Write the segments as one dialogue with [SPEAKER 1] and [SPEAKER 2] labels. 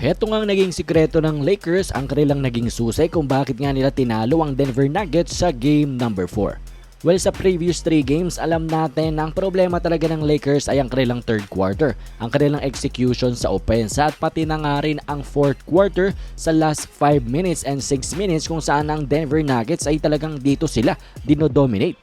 [SPEAKER 1] Heto nga naging sikreto ng Lakers ang kanilang naging susay kung bakit nga nila tinalo ang Denver Nuggets sa game number 4. Well, sa previous 3 games, alam natin na ang problema talaga ng Lakers ay ang kanilang third quarter, ang kanilang execution sa opensa at pati na nga rin ang fourth quarter sa last 5 minutes and 6 minutes kung saan ang Denver Nuggets ay talagang dito sila dinodominate.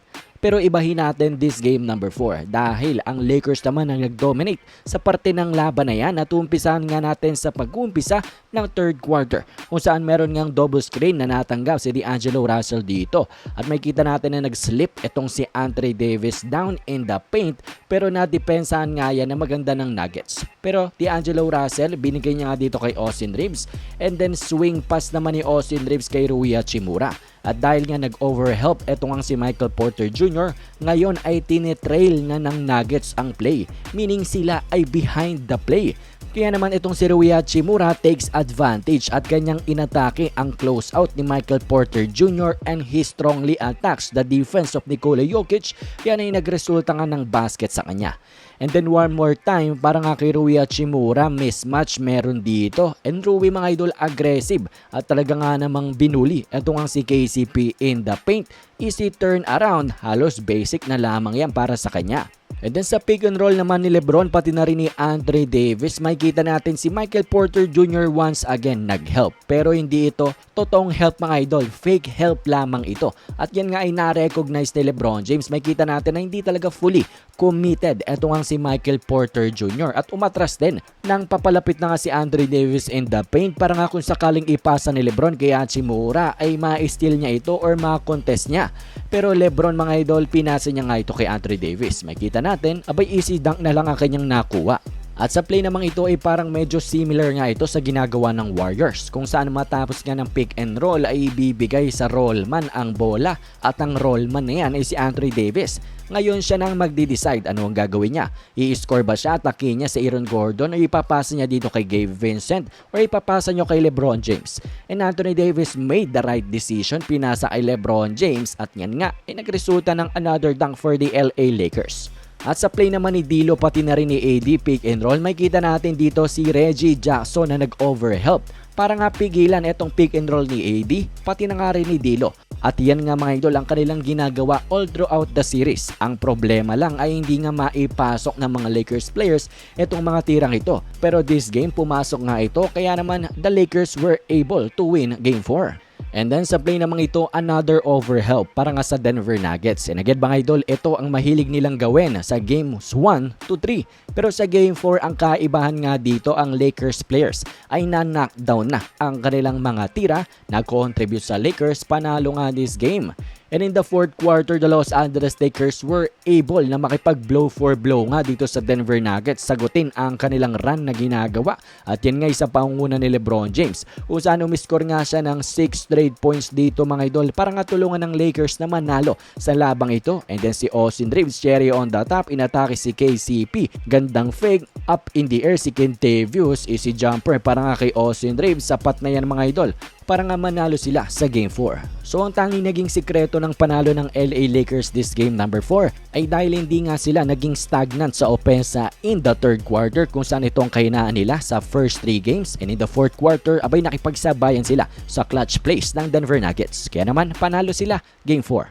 [SPEAKER 1] Pero ibahin natin this game number 4 dahil ang Lakers naman ang nag-dominate sa parte ng laban na yan at umpisahan nga natin sa pag-umpisa ng third quarter kung saan meron ngang double screen na natanggap si D'Angelo Russell dito at may kita natin na nag-slip itong si Andre Davis down in the paint pero nadepensahan nga yan na maganda ng Nuggets. Pero D'Angelo Russell binigay niya nga dito kay Austin Reeves and then swing pass naman ni Austin Reeves kay Rui Hachimura. At dahil nga nag-overhelp etong ang si Michael Porter Jr., ngayon ay tinitrail na ng Nuggets ang play. Meaning sila ay behind the play. Kaya naman itong si Rui Hachimura takes advantage at kanyang inatake ang close out ni Michael Porter Jr. and he strongly attacks the defense of Nikola Jokic kaya na nagresulta nga ng basket sa kanya. And then one more time, para nga kay Rui Hachimura, mismatch meron dito. And Rui mga idol aggressive at talaga nga namang binuli. Ito nga si KCP in the paint. Easy turn around, halos basic na lamang yan para sa kanya. And then sa pick and roll naman ni Lebron pati na rin ni Andre Davis, makikita natin si Michael Porter Jr. once again nag-help. Pero hindi ito totoong help mga idol, fake help lamang ito. At yan nga ay na-recognize ni Lebron James. Makikita natin na hindi talaga fully committed. Ito nga si Michael Porter Jr. At umatras din nang papalapit na nga si Andre Davis in the paint para nga kung sakaling ipasa ni Lebron kay Hachimura ay ma-steal niya ito or ma-contest niya. Pero Lebron mga idol, pinasa niya nga ito kay Andre Davis. Makikita natin, abay easy dunk na lang ang kanyang nakuha. At sa play namang ito ay parang medyo similar nga ito sa ginagawa ng Warriors kung saan matapos nga ng pick and roll ay ibibigay sa rollman ang bola at ang rollman na yan ay si Andre Davis. Ngayon siya nang magde-decide ano ang gagawin niya. I-score ba siya, atakin niya si Aaron Gordon o ipapasa niya dito kay Gabe Vincent o ipapasa niya kay LeBron James. And Anthony Davis made the right decision, pinasa kay LeBron James at yan nga ay nagresulta ng another dunk for the LA Lakers. At sa play naman ni Dilo pati na rin ni AD pick and roll, may kita natin dito si Reggie Jackson na nag-overhelp para nga pigilan itong pick and roll ni AD pati na nga rin ni Dilo. At yan nga mga idol ang kanilang ginagawa all throughout the series. Ang problema lang ay hindi nga maipasok ng mga Lakers players itong mga tirang ito. Pero this game pumasok nga ito kaya naman the Lakers were able to win game 4. And then sa play namang ito, another overhelp para nga sa Denver Nuggets. And again mga idol, ito ang mahilig nilang gawin sa games 1 to 3. Pero sa game 4, ang kaibahan nga dito, ang Lakers players ay na-knockdown na ang kanilang mga tira, nag-contribute sa Lakers, panalo nga this game. And in the fourth quarter, the Los Angeles Lakers were able na makipag-blow for blow nga dito sa Denver Nuggets. Sagutin ang kanilang run na ginagawa. At yan nga sa pangunguna ni Lebron James. Kung saan umiscore nga siya ng 6 straight points dito mga idol para nga tulungan ng Lakers na manalo sa labang ito. And then si Austin Reeves, cherry on the top, inatake si KCP. Gandang fake, up in the air si Kentavious, easy jumper para nga kay Austin Reeves. Sapat na yan mga idol para nga manalo sila sa Game 4. So ang tanging naging sikreto ng panalo ng LA Lakers this game number 4 ay dahil hindi nga sila naging stagnant sa opensa in the third quarter kung saan ito ang kahinaan nila sa first 3 games and in the fourth quarter abay nakipagsabayan sila sa clutch plays ng Denver Nuggets. Kaya naman panalo sila Game 4.